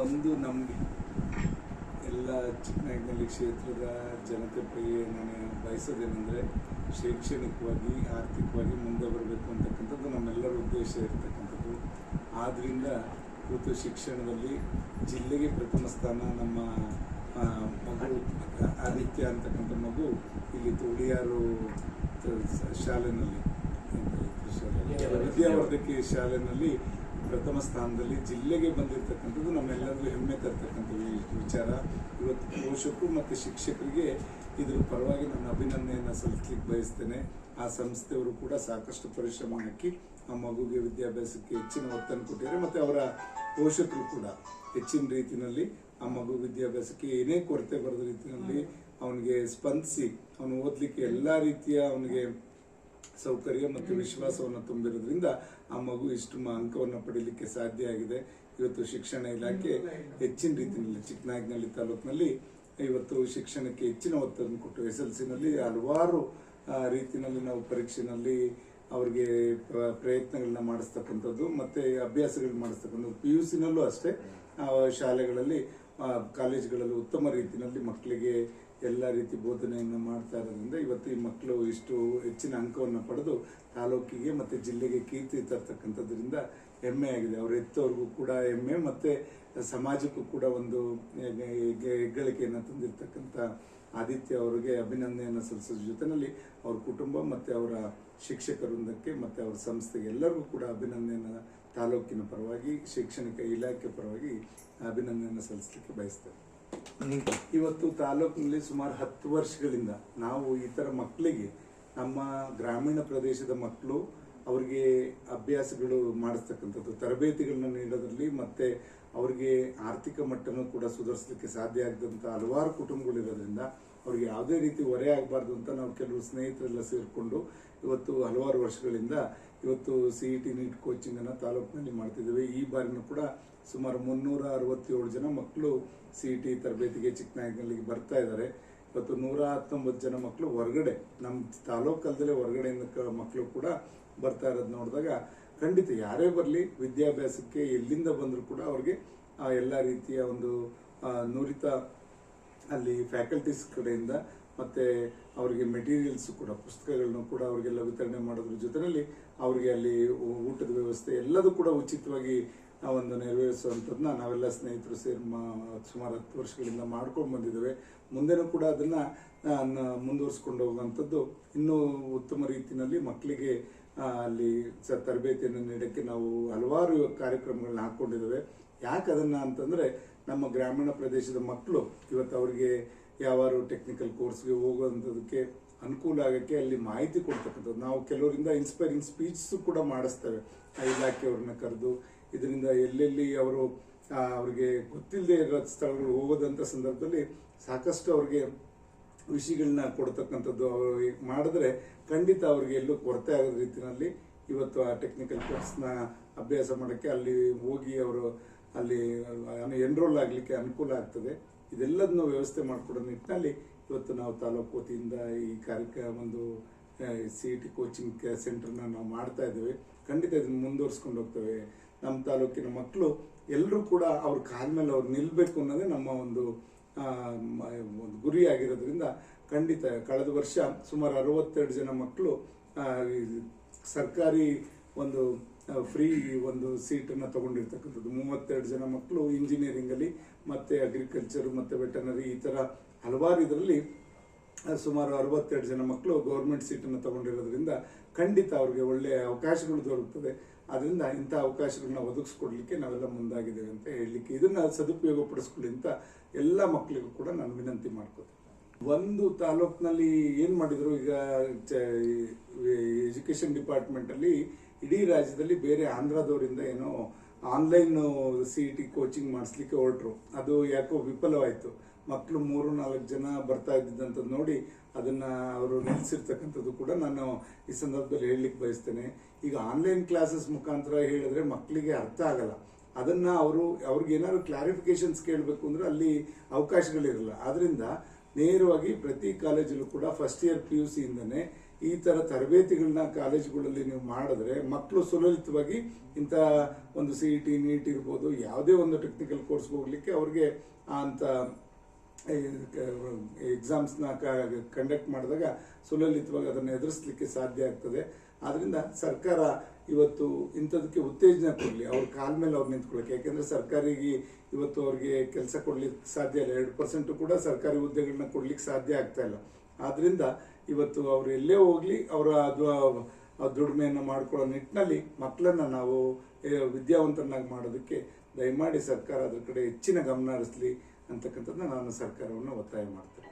ಒಂದು ನಮಗೆ. ಎಲ್ಲ ಚಿಕ್ಕನಾಯಕನಹಳ್ಳಿ ಕ್ಷೇತ್ರದ ಜನತೆ ನಾನು ಬಯಸೋದೇನೆಂದರೆ ಶೈಕ್ಷಣಿಕವಾಗಿ, ಆರ್ಥಿಕವಾಗಿ ಮುಂದೆ ಬರಬೇಕು ಅಂತಕ್ಕಂಥದ್ದು ನಮ್ಮೆಲ್ಲರ ಉದ್ದೇಶ ಇರತಕ್ಕಂಥದ್ದು. ಆದ್ದರಿಂದ ಇವತ್ತು ಶಿಕ್ಷಣದಲ್ಲಿ ಜಿಲ್ಲೆಗೆ ಪ್ರಥಮ ಸ್ಥಾನ ನಮ್ಮ ಮಗು ಆದಿತ್ಯ ಅಂತಕ್ಕಂಥ ಮಗು ಇಲ್ಲಿ ತುಳಿಯಾರು ಶಾಲೆಯಲ್ಲಿ? ವಿದ್ಯಾವರ್ಧಕಿ ಶಾಲೆನಲ್ಲಿ ಪ್ರಥಮ ಸ್ಥಾನದಲ್ಲಿ ಜಿಲ್ಲೆಗೆ ಬಂದಿರತಕ್ಕಂಥದ್ದು ನಮ್ಮೆಲ್ಲರಿಗೂ ಹೆಮ್ಮೆ ತರ್ತಕ್ಕಂಥ ವಿಚಾರ. ಇವತ್ತು ಪೋಷಕರು ಮತ್ತು ಶಿಕ್ಷಕರಿಗೆ ಇದರ ಪರವಾಗಿ ನಾನು ಅಭಿನಂದನೆಯನ್ನು ಸಲ್ಲಿಸ್ಲಿಕ್ಕೆ ಬಯಸ್ತೇನೆ. ಆ ಸಂಸ್ಥೆಯವರು ಕೂಡ ಸಾಕಷ್ಟು ಪರಿಶ್ರಮ ಹಾಕಿ ಆ ಮಗುಗೆ ವಿದ್ಯಾಭ್ಯಾಸಕ್ಕೆ ಹೆಚ್ಚಿನ ಒತ್ತನ್ನು ಕೊಟ್ಟಿದ್ದಾರೆ. ಮತ್ತು ಅವರ ಪೋಷಕರು ಕೂಡ ಹೆಚ್ಚಿನ ರೀತಿಯಲ್ಲಿ ಆ ಮಗು ವಿದ್ಯಾಭ್ಯಾಸಕ್ಕೆ ಏನೇ ಕೊರತೆ ಬರದ ರೀತಿಯಲ್ಲಿ ಅವನಿಗೆ ಸ್ಪಂದಿಸಿ, ಅವನು ಓದಲಿಕ್ಕೆ ಎಲ್ಲ ರೀತಿಯ ಅವನಿಗೆ ಸೌಕರ್ಯ ಮತ್ತು ವಿಶ್ವಾಸವನ್ನು ತುಂಬಿರೋದ್ರಿಂದ ಆ ಮಗು ಇಷ್ಟು ಅಂಕವನ್ನು ಪಡೀಲಿಕ್ಕೆ ಸಾಧ್ಯ ಆಗಿದೆ. ಇವತ್ತು ಶಿಕ್ಷಣ ಇಲಾಖೆ ಹೆಚ್ಚಿನ ರೀತಿಯಲ್ಲಿ ಚಿಕ್ಕನಾಗಿನಲ್ಲಿ ತಾಲೂಕಿನಲ್ಲಿ ಇವತ್ತು ಶಿಕ್ಷಣಕ್ಕೆ ಹೆಚ್ಚಿನ ಒತ್ತನ್ನು ಕೊಟ್ಟು ಎಸ್ ಎಲ್ ಸಿನಲ್ಲಿ ಹಲವಾರು ರೀತಿಯಲ್ಲಿ ನಾವು ಪರೀಕ್ಷೆನಲ್ಲಿ ಅವ್ರಿಗೆ ಪ್ರ- ಪ್ರಯತ್ನಗಳನ್ನ ಮಾಡಿಸ್ತಕ್ಕಂಥದ್ದು ಮತ್ತೆ ಅಭ್ಯಾಸಗಳನ್ನ ಮಾಡಿಸ್ತಕ್ಕಂಥದ್ದು. ಪಿ ಯು ಸಿನಲ್ಲೂ ಅಷ್ಟೇ ಶಾಲೆಗಳಲ್ಲಿ ಕಾಲೇಜುಗಳಲ್ಲಿ ಉತ್ತಮ ರೀತಿಯಲ್ಲಿ ಮಕ್ಕಳಿಗೆ ಎಲ್ಲ ರೀತಿ ಬೋಧನೆಯನ್ನು ಮಾಡ್ತಾ ಇರೋದ್ರಿಂದ ಇವತ್ತು ಈ ಮಕ್ಕಳು ಇಷ್ಟು ಹೆಚ್ಚಿನ ಅಂಕವನ್ನು ಪಡೆದು ತಾಲೂಕಿಗೆ ಮತ್ತು ಜಿಲ್ಲೆಗೆ ಕೀರ್ತಿ ತರ್ತಕ್ಕಂಥದ್ರಿಂದ ಹೆಮ್ಮೆ ಆಗಿದೆ. ಅವ್ರ ಎತ್ತವ್ರಿಗೂ ಕೂಡ ಹೆಮ್ಮೆ ಮತ್ತು ಸಮಾಜಕ್ಕೂ ಕೂಡ ಒಂದು ಹೆಗ್- ಹೆಗ್- ಹೆಗ್ಗಳಿಕೆಯನ್ನು ತಂದಿರತಕ್ಕಂಥ ಆದಿತ್ಯ ಅವರಿಗೆ ಅಭಿನಂದನೆಯನ್ನು ಸಲ್ಲಿಸೋದ್ರ ಜೊತೆಯಲ್ಲಿ ಅವ್ರ ಕುಟುಂಬ ಮತ್ತು ಅವರ ಶಿಕ್ಷಕ ವೃಂದಕ್ಕೆ ಮತ್ತು ಅವರ ಸಂಸ್ಥೆಗೆ ಎಲ್ಲರಿಗೂ ಕೂಡ ಅಭಿನಂದನೆಯನ್ನು ತಾಲೂಕಿನ ಪರವಾಗಿ, ಶೈಕ್ಷಣಿಕ ಇಲಾಖೆ ಪರವಾಗಿ ಅಭಿನಂದನೆಯನ್ನು ಸಲ್ಲಿಸಲಿಕ್ಕೆ ಬಯಸ್ತೇನೆ. ಇವತ್ತು ತಾಲೂಕಿನಲ್ಲಿ ಸುಮಾರು ಹತ್ತು ವರ್ಷಗಳಿಂದ ನಾವು ಈ ಥರ ಮಕ್ಕಳಿಗೆ ನಮ್ಮ ಗ್ರಾಮೀಣ ಪ್ರದೇಶದ ಮಕ್ಕಳು ಅವರಿಗೆ ಅಭ್ಯಾಸಗಳು ಮಾಡಿಸ್ತಕ್ಕಂಥದ್ದು, ತರಬೇತಿಗಳನ್ನ ನೀಡೋದ್ರಲ್ಲಿ ಮತ್ತೆ ಅವರಿಗೆ ಆರ್ಥಿಕ ಮಟ್ಟನೂ ಕೂಡ ಸುಧಾರಿಸಲಿಕ್ಕೆ ಸಾಧ್ಯ ಆಗದಂಥ ಹಲವಾರು ಕುಟುಂಬಗಳಿರೋದ್ರಿಂದ ಅವ್ರಿಗೆ ಯಾವುದೇ ರೀತಿ ಹೊರೆ ಆಗಬಾರ್ದು ಅಂತ ನಾವು ಕೆಲವು ಸ್ನೇಹಿತರೆಲ್ಲ ಸೇರಿಕೊಂಡು ಇವತ್ತು ಹಲವಾರು ವರ್ಷಗಳಿಂದ ಇವತ್ತು ಸಿ ಇ ಟಿ ನೀಟ್ ಕೋಚಿಂಗನ್ನು ತಾಲೂಕಿನಲ್ಲಿ ಮಾಡ್ತಿದ್ದೇವೆ. ಈ ಬಾರಿನೂ ಕೂಡ ಸುಮಾರು ಮುನ್ನೂರ ಅರವತ್ತೇಳು ಜನ ಮಕ್ಕಳು ಸಿ ಇ ಟಿ ತರಬೇತಿಗೆ ಚಿಕ್ಕನಾಯಕನಲ್ಲಿಗೆ ಬರ್ತಾ ಇದ್ದಾರೆ. ಇವತ್ತು ನೂರ ಹತ್ತೊಂಬತ್ತು ಜನ ಮಕ್ಕಳು ಹೊರಗಡೆ ನಮ್ಮ ತಾಲೂಕಲ್ದಲ್ಲೇ ಹೊರಗಡೆಯಿಂದ ಮಕ್ಕಳು ಕೂಡ ಬರ್ತಾ ಇರೋದು ನೋಡಿದಾಗ ಖಂಡಿತ ಯಾರೇ ಬರಲಿ ವಿದ್ಯಾಭ್ಯಾಸಕ್ಕೆ ಎಲ್ಲಿಂದ ಬಂದರೂ ಕೂಡ ಅವ್ರಿಗೆ ಎಲ್ಲ ರೀತಿಯ ಒಂದು ನುರಿತ ಅಲ್ಲಿ ಫ್ಯಾಕಲ್ಟೀಸ್ ಕಡೆಯಿಂದ ಮತ್ತೆ ಅವರಿಗೆ ಮೆಟೀರಿಯಲ್ಸ್ ಕೂಡ, ಪುಸ್ತಕಗಳನ್ನು ಕೂಡ ಅವರಿಗೆಲ್ಲ ವಿತರಣೆ ಮಾಡೋದ್ರ ಜೊತೆಯಲ್ಲಿ ಅವರಿಗೆ ಅಲ್ಲಿ ಊಟದ ವ್ಯವಸ್ಥೆ ಎಲ್ಲದೂ ಕೂಡ ಉಚಿತವಾಗಿ ಒಂದು ನೆರವೇರಿಸುವಂಥದ್ದನ್ನ ನಾವೆಲ್ಲ ಸ್ನೇಹಿತರು ಸೇರಿ ಮಾ- ಸುಮಾರು ಹತ್ತು ವರ್ಷಗಳಿಂದ ಮಾಡ್ಕೊಂಡು ಬಂದಿದ್ದೇವೆ. ಮುಂದೆನೂ ಕೂಡ ಅದನ್ನು ಮುಂದುವರಿಸ್ಕೊಂಡು ಹೋಗುವಂಥದ್ದು ಇನ್ನೂ ಉತ್ತಮ ರೀತಿಯಲ್ಲಿ ಮಕ್ಕಳಿಗೆ ಅಲ್ಲಿ ಸ, ತರಬೇತಿಯನ್ನು ನೀಡೋಕ್ಕೆ ನಾವು ಹಲವಾರು ಕಾರ್ಯಕ್ರಮಗಳನ್ನ ಹಾಕ್ಕೊಂಡಿದ್ದೇವೆ. ಯಾಕೆ ಅದನ್ನ ಅಂತಂದ್ರೆ ನಮ್ಮ ಗ್ರಾಮೀಣ ಪ್ರದೇಶದ ಮಕ್ಕಳು ಇವತ್ತು ಅವರಿಗೆ ಯಾವಾರು ಟೆಕ್ನಿಕಲ್ ಕೋರ್ಸ್ಗೆ ಹೋಗುವಂಥದಕ್ಕೆ ಅನುಕೂಲ ಆಗಕ್ಕೆ ಅಲ್ಲಿ ಮಾಹಿತಿ ಕೊಡ್ತಕ್ಕಂಥದ್ದು. ನಾವು ಕೆಲವರಿಂದ ಇನ್ಸ್ಪೈರಿಂಗ್ ಸ್ಪೀಚ್ಸು ಕೂಡ ಮಾಡಿಸ್ತೇವೆ. ಆ ಇಲಾಖೆಯವ್ರನ್ನ ಕರೆದು, ಇದರಿಂದ ಎಲ್ಲೆಲ್ಲಿ ಅವರು ಅವ್ರಿಗೆ ಗೊತ್ತಿಲ್ಲದೆ ಇರೋ ಸ್ಥಳಗಳು ಹೋಗೋದಂಥ ಸಂದರ್ಭದಲ್ಲಿ ಸಾಕಷ್ಟು ಅವ್ರಿಗೆ ವಿಷಯಗಳನ್ನ ಕೊಡ್ತಕ್ಕಂಥದ್ದು ಅವ್ರು ಮಾಡಿದ್ರೆ ಖಂಡಿತ ಅವ್ರಿಗೆ ಎಲ್ಲೂ ಕೊರತೆ ಆಗದ ರೀತಿಯಲ್ಲಿ ಇವತ್ತು ಆ ಟೆಕ್ನಿಕಲ್ ಕೋರ್ಸ್ನ ಅಭ್ಯಾಸ ಮಾಡೋಕ್ಕೆ ಅಲ್ಲಿ ಹೋಗಿ ಅವರು ಅಲ್ಲಿ ಎನ್ರೋಲ್ ಆಗಲಿಕ್ಕೆ ಅನುಕೂಲ ಆಗ್ತದೆ. ಇದೆಲ್ಲದನ್ನು ವ್ಯವಸ್ಥೆ ಮಾಡಿಕೊಡೋ ನಿಟ್ಟಿನಲ್ಲಿ ಇವತ್ತು ನಾವು ತಾಲೂಕು ವತಿಯಿಂದ ಈ ಕಾರ್ಯಕ್ರಮ, ಒಂದು ಸಿ ಇ ಟಿ ಕೋಚಿಂಗ್ ಸೆಂಟರ್ನ ನಾವು ಮಾಡ್ತಾ ಇದ್ದೇವೆ. ಖಂಡಿತ ಇದನ್ನು ಮುಂದುವರಿಸ್ಕೊಂಡು ಹೋಗ್ತೇವೆ. ನಮ್ಮ ತಾಲೂಕಿನ ಮಕ್ಕಳು ಎಲ್ಲರೂ ಕೂಡ ಅವ್ರ ಕಾಲ ಮೇಲೆ ಅವ್ರು ನಿಲ್ಲಬೇಕು ಅನ್ನೋದೇ ನಮ್ಮ ಒಂದು ಒಂದು ಗುರಿ ಆಗಿರೋದ್ರಿಂದ ಖಂಡಿತ ಕಳೆದ ವರ್ಷ ಸುಮಾರು ಅರವತ್ತೆರಡು ಜನ ಮಕ್ಕಳು ಸರ್ಕಾರಿ ಒಂದು ಫ್ರೀ ಒಂದು ಸೀಟನ್ನು ತಗೊಂಡಿರ್ತಕ್ಕಂಥದ್ದು. ಮೂವತ್ತೆರಡು ಜನ ಮಕ್ಕಳು ಇಂಜಿನಿಯರಿಂಗಲ್ಲಿ ಮತ್ತು ಅಗ್ರಿಕಲ್ಚರ್ ಮತ್ತು ವೆಟನರಿ ಈ ಥರ ಹಲವಾರು ಇದರಲ್ಲಿ ಸುಮಾರು ಅರವತ್ತೆರಡು ಜನ ಮಕ್ಕಳು ಗೌರ್ಮೆಂಟ್ ಸೀಟನ್ನು ತಗೊಂಡಿರೋದ್ರಿಂದ ಖಂಡಿತ ಅವ್ರಿಗೆ ಒಳ್ಳೆಯ ಅವಕಾಶಗಳು ದೊರಕುತ್ತದೆ ಅದರಿಂದ ಇಂಥ ಅವಕಾಶಗಳನ್ನ ಒದಗಿಸ್ಕೊಡ್ಲಿಕ್ಕೆ ನಾವೆಲ್ಲ ಮುಂದಾಗಿದ್ದೇವೆ ಅಂತ ಹೇಳಲಿಕ್ಕೆ ಇದನ್ನು ಸದುಪಯೋಗ ಪಡಿಸ್ಕೊಳ್ಳಿ ಅಂತ ಎಲ್ಲ ಮಕ್ಕಳಿಗೂ ಕೂಡ ನಾನು ವಿನಂತಿ ಮಾಡ್ಕೋತೀನಿ. ಒಂದು ತಾಲೂಕಿನಲ್ಲಿ ಏನು ಮಾಡಿದರು? ಈಗ ಎಜುಕೇಷನ್ ಡಿಪಾರ್ಟ್ಮೆಂಟಲ್ಲಿ ಇಡೀ ರಾಜ್ಯದಲ್ಲಿ ಬೇರೆ ಆಂಧ್ರದವರಿಂದ ಏನೋ online C E T coaching ಮಾಡಿಸ್ಲಿಕ್ಕೆ ಹೊರಟರು. ಅದು ಯಾಕೋ ವಿಫಲವಾಯಿತು. ಮಕ್ಕಳು ಮೂರು, ನಾಲ್ಕು ಜನ ಬರ್ತಾ ಇದ್ದಿದ್ದಂಥದ್ದು ನೋಡಿ ಅದನ್ನು ಅವರು ನಿಲ್ಲಿಸಿರ್ತಕ್ಕಂಥದ್ದು ಕೂಡ ನಾನು ಈ ಸಂದರ್ಭದಲ್ಲಿ ಹೇಳಲಿಕ್ಕೆ ಬಯಸ್ತೇನೆ. ಈಗ ಆನ್ಲೈನ್ ಕ್ಲಾಸಸ್ ಮುಖಾಂತರ ಹೇಳಿದ್ರೆ ಮಕ್ಕಳಿಗೆ ಅರ್ಥ ಆಗಲ್ಲ. ಅದನ್ನು ಅವರು, ಅವ್ರಿಗೆ ಏನಾದ್ರು ಕ್ಲಾರಿಫಿಕೇಶನ್ಸ್ ಕೇಳಬೇಕು ಅಂದರೆ ಅಲ್ಲಿ ಅವಕಾಶಗಳಿರಲ್ಲ. ಆದ್ರಿಂದ ನೇರವಾಗಿ ಪ್ರತಿ ಕಾಲೇಜಲ್ಲೂ ಕೂಡ ಫಸ್ಟ್ ಇಯರ್ ಪಿ ಯು ಸಿಯಿಂದನೇ ಈ ಥರ ತರಬೇತಿಗಳನ್ನ ಕಾಲೇಜುಗಳಲ್ಲಿ ನೀವು ಮಾಡಿದ್ರೆ ಮಕ್ಕಳು ಸುಲಲಿತವಾಗಿ ಇಂಥ ಒಂದು ಸಿ ಇ ಟಿ ನೀಟ್ ಇರ್ಬೋದು, ಯಾವುದೇ ಒಂದು ಟೆಕ್ನಿಕಲ್ ಕೋರ್ಸ್ಗೆ ಹೋಗ್ಲಿಕ್ಕೆ ಅವ್ರಿಗೆ ಅಂತ ಎಕ್ಸಾಮ್ಸ್ನ ಕಂಡಕ್ಟ್ ಮಾಡಿದಾಗ ಸುಲಲಿತವಾಗಿ ಅದನ್ನು ಎದುರಿಸಲಿಕ್ಕೆ ಸಾಧ್ಯ ಆಗ್ತದೆ. ಆದ್ರಿಂದ ಸರ್ಕಾರ ಇವತ್ತು ಇಂಥದಕ್ಕೆ ಉತ್ತೇಜನ ಕೊಡಲಿ. ಅವ್ರ ಕಾಲ ಮೇಲೆ ಅವ್ರು ನಿಂತ್ಕೊಳ್ಳೋಕೆ ಯಾಕೆಂದ್ರೆ ಸರ್ಕಾರಿಗೆ ಇವತ್ತು ಅವ್ರಿಗೆ ಕೆಲಸ ಕೊಡ್ಲಿಕ್ಕೆ ಸಾಧ್ಯ ಇಲ್ಲ. ಎರಡು ಪರ್ಸೆಂಟು ಕೂಡ ಸರ್ಕಾರಿ ಹುದ್ದೆಗಳನ್ನ ಕೊಡ್ಲಿಕ್ಕೆ ಸಾಧ್ಯ ಆಗ್ತಾ ಇಲ್ಲ. ಆದ್ರಿಂದ ಇವತ್ತು ಅವ್ರು ಎಲ್ಲೇ ಹೋಗ್ಲಿ, ಅವರ ದುಡಿಮೆಯನ್ನು ಮಾಡ್ಕೊಳ್ಳೋ ನಿಟ್ಟಿನಲ್ಲಿ ಮಕ್ಕಳನ್ನ ನಾವು ವಿದ್ಯಾವಂತರನ್ನಾಗಿ ಮಾಡೋದಕ್ಕೆ ದಯಮಾಡಿ ಸರ್ಕಾರ ಅದ್ರ ಕಡೆ ಹೆಚ್ಚಿನ ಗಮನ ಹರಿಸ್ಲಿ ಅಂತಕ್ಕಂಥದ್ದನ್ನ ನಾನು ಸರ್ಕಾರವನ್ನು ಒತ್ತಾಯ ಮಾಡ್ತೇನೆ.